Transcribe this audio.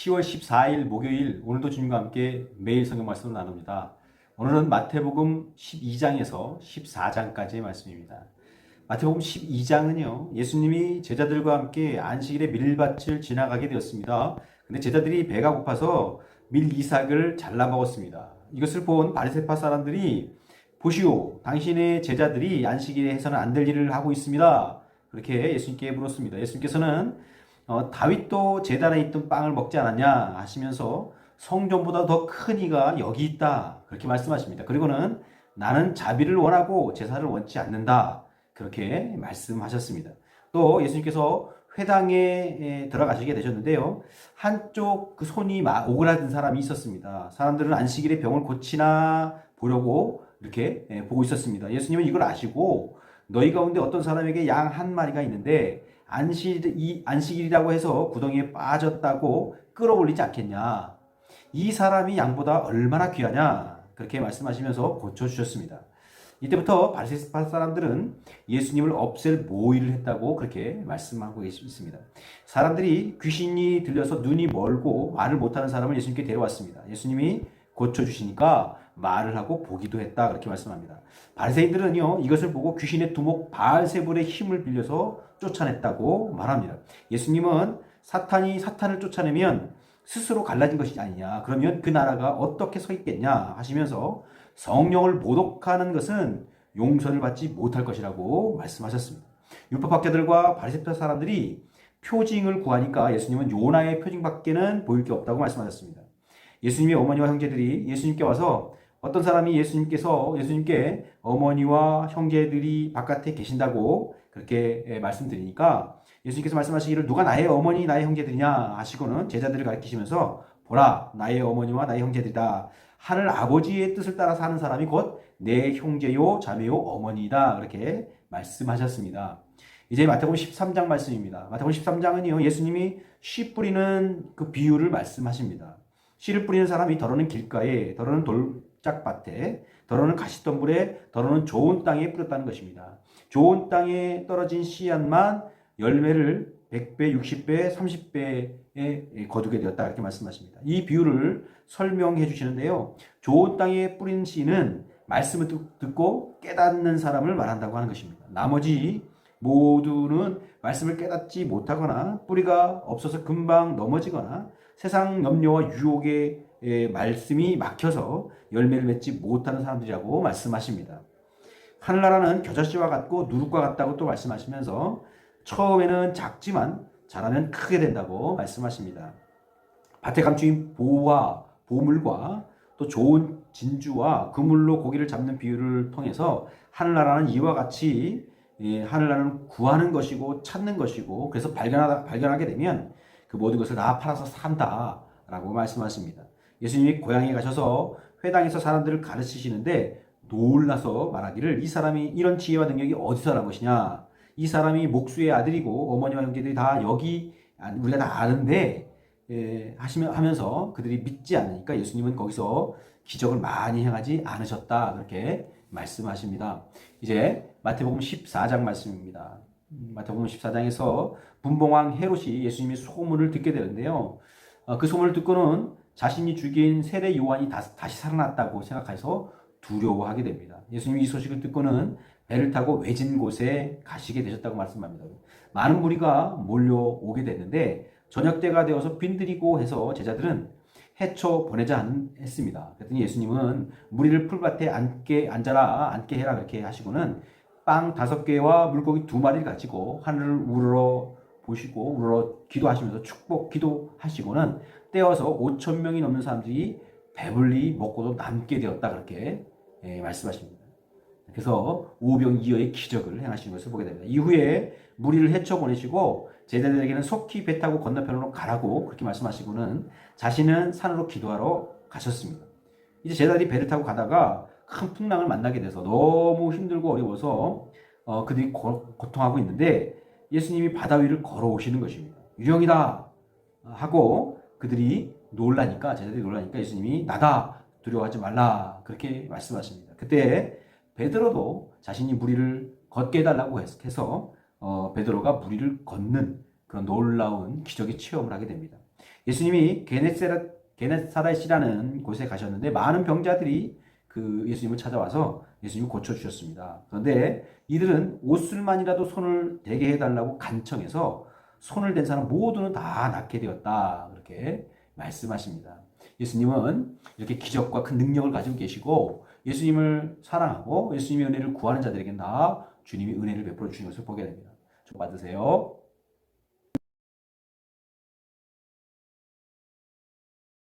(10월 14일) 목요일 오늘도 주님과 함께 매일 성경 말씀을 나눕니다. 오늘은 마태복음 12장에서 14장까지의 말씀입니다. 마태복음 12장은요, 예수님이 제자들과 함께 안식일에 밀밭을 지나가게 되었습니다. 근데 제자들이 배가 고파서 밀 이삭을 잘라 먹었습니다. 이것을 본 바리새파 사람들이 보시오, 당신의 제자들이 안식일에 해서는 안 될 일을 하고 있습니다. 그렇게 예수님께 물었습니다. 예수님께서는 어, 다윗도 제단에 있던 빵을 먹지 않았냐 하시면서 성전보다 더 큰 이가 여기 있다. 그렇게 말씀하십니다. 그리고는 나는 자비를 원하고 제사를 원치 않는다. 그렇게 말씀하셨습니다. 또 예수님께서 회당에 들어가시게 되셨는데요. 한쪽 그 손이 오그라든 사람이 있었습니다. 사람들은 안식일에 병을 고치나 보려고 이렇게 보고 있었습니다. 예수님은 이걸 아시고 너희 가운데 어떤 사람에게 양 한 마리가 있는데 안식일이라고 해서 구덩이에 빠졌다고 끌어올리지 않겠냐. 이 사람이 양보다 얼마나 귀하냐. 그렇게 말씀하시면서 고쳐주셨습니다. 이때부터 바리새파 사람들은 예수님을 없앨 모의를 했다고 그렇게 말씀하고 있습니다. 사람들이 귀신이 들려서 눈이 멀고 말을 못하는 사람을 예수님께 데려왔습니다. 예수님이 고쳐주시니까 말을 하고 보기도 했다 그렇게 말씀합니다. 바리새인들은요 이것을 보고 귀신의 두목 바알세불의 힘을 빌려서 쫓아냈다고 말합니다. 예수님은 사탄이 사탄을 쫓아내면 스스로 갈라진 것이 아니냐. 그러면 그 나라가 어떻게 서 있겠냐 하시면서 성령을 모독하는 것은 용서를 받지 못할 것이라고 말씀하셨습니다. 율법학자들과 바리새파 사람들이 표징을 구하니까 예수님은 요나의 표징밖에는 보일 게 없다고 말씀하셨습니다. 예수님의 어머니와 형제들이 예수님께 와서 어떤 사람이 예수님께서 예수님께 어머니와 형제들이 바깥에 계신다고 그렇게 말씀드리니까 예수님께서 말씀하시기를 누가 나의 어머니 나의 형제들이냐 하시고는 제자들을 가르치시면서 보라 나의 어머니와 나의 형제들이다 하늘 아버지의 뜻을 따라 사는 사람이 곧 내 형제요 자매요 어머니다 그렇게 말씀하셨습니다. 이제 마태복음 13장 말씀입니다. 마태복음 13장은요 예수님이 씨 뿌리는 그 비유를 말씀하십니다. 씨를 뿌리는 사람이 더러는 길가에 더러는 돌짝밭에 더러는 가시덤불에 더러는 좋은 땅에 뿌렸다는 것입니다. 좋은 땅에 떨어진 씨앗만 열매를 100배, 60배, 30배에 거두게 되었다. 이렇게 말씀하십니다. 이 비유를 설명해 주시는데요. 좋은 땅에 뿌린 씨는 말씀을 듣고 깨닫는 사람을 말한다고 하는 것입니다. 나머지 모두는 말씀을 깨닫지 못하거나 뿌리가 없어서 금방 넘어지거나 세상 염려와 유혹의 말씀이 막혀서 열매를 맺지 못하는 사람들이라고 말씀하십니다. 하늘나라는 겨자씨와 같고 누룩과 같다고 또 말씀하시면서 처음에는 작지만 자라면 크게 된다고 말씀하십니다. 밭에 감추인 보와 보물과 또 좋은 진주와 그물로 고기를 잡는 비유를 통해서 하늘나라는 이와 같이 예, 하늘나라는 구하는 것이고 찾는 것이고 그래서 발견하다, 발견하게 되면 그 모든 것을 다 팔아서 산다라고 말씀하십니다. 예수님이 고향에 가셔서 회당에서 사람들을 가르치시는데 놀라서 말하기를 이 사람이 이런 지혜와 능력이 어디서 난 것이냐 이 사람이 목수의 아들이고 어머니와 형제들이 다 여기 우리가 다 아는데 예, 하시면 하면서 그들이 믿지 않으니까 예수님은 거기서 기적을 많이 행하지 않으셨다 그렇게 말씀하십니다. 이제 마태복음 14장 말씀입니다. 음, 마태복음 14장에서 분봉왕 헤롯이 예수님의 소문을 듣게 되는데요. 어, 그 소문을 듣고는 자신이 죽인 세례 요한이 다시 살아났다고 생각해서 두려워하게 됩니다. 예수님이 이 소식을 듣고는 배를 타고 외진 곳에 가시게 되셨다고 말씀합니다. 많은 무리가 몰려오게 됐는데 저녁 때가 되어서 빈들이고 해서 제자들은 해쳐 보내자 했습니다. 그랬더니 예수님은 무리를 풀밭에 앉게 앉아라 앉게 해라 그렇게 하시고는 빵 다섯 개와 물고기 두 마리를 가지고 하늘을 우러러 보시고 우러러 기도하시면서 축복 기도하시고는 떼어서 5천 명이 넘는 사람들이 배불리 먹고도 남게 되었다 그렇게 예, 말씀하십니다. 그래서 오병이어의 기적을 행하시는 것을 보게 됩니다. 이후에 무리를 헤쳐 보내시고 제자들에게는 속히 배 타고 건너편으로 가라고 그렇게 말씀하시고는 자신은 산으로 기도하러 가셨습니다. 이제 제자들이 배를 타고 가다가 큰 풍랑을 만나게 돼서 너무 힘들고 어려워서 어, 그들이 고, 고통하고 있는데 예수님이 바다 위를 걸어오시는 것입니다. 유령이다 하고 그들이 놀라니까 제자들이 놀라니까 예수님이 나다 두려워하지 말라 그렇게 말씀하십니다. 그때 베드로도 자신이 무리를 걷게 해달라고 해서 어, 베드로가 무리를 걷는 그런 놀라운 기적의 체험을 하게 됩니다. 예수님이 게네사렛이라는 곳에 가셨는데 많은 병자들이 그 예수님을 찾아와서 예수님을 고쳐주셨습니다. 그런데 이들은 옷술만이라도 손을 대게 해달라고 간청해서 손을 댄 사람 모두는 다 낫게 되었다. 그렇게 말씀하십니다. 예수님은 이렇게 기적과 큰 능력을 가지고 계시고 예수님을 사랑하고 예수님의 은혜를 구하는 자들에게 다 주님이 은혜를 베풀어 주신 것을 보게 됩니다. 좀 받으세요.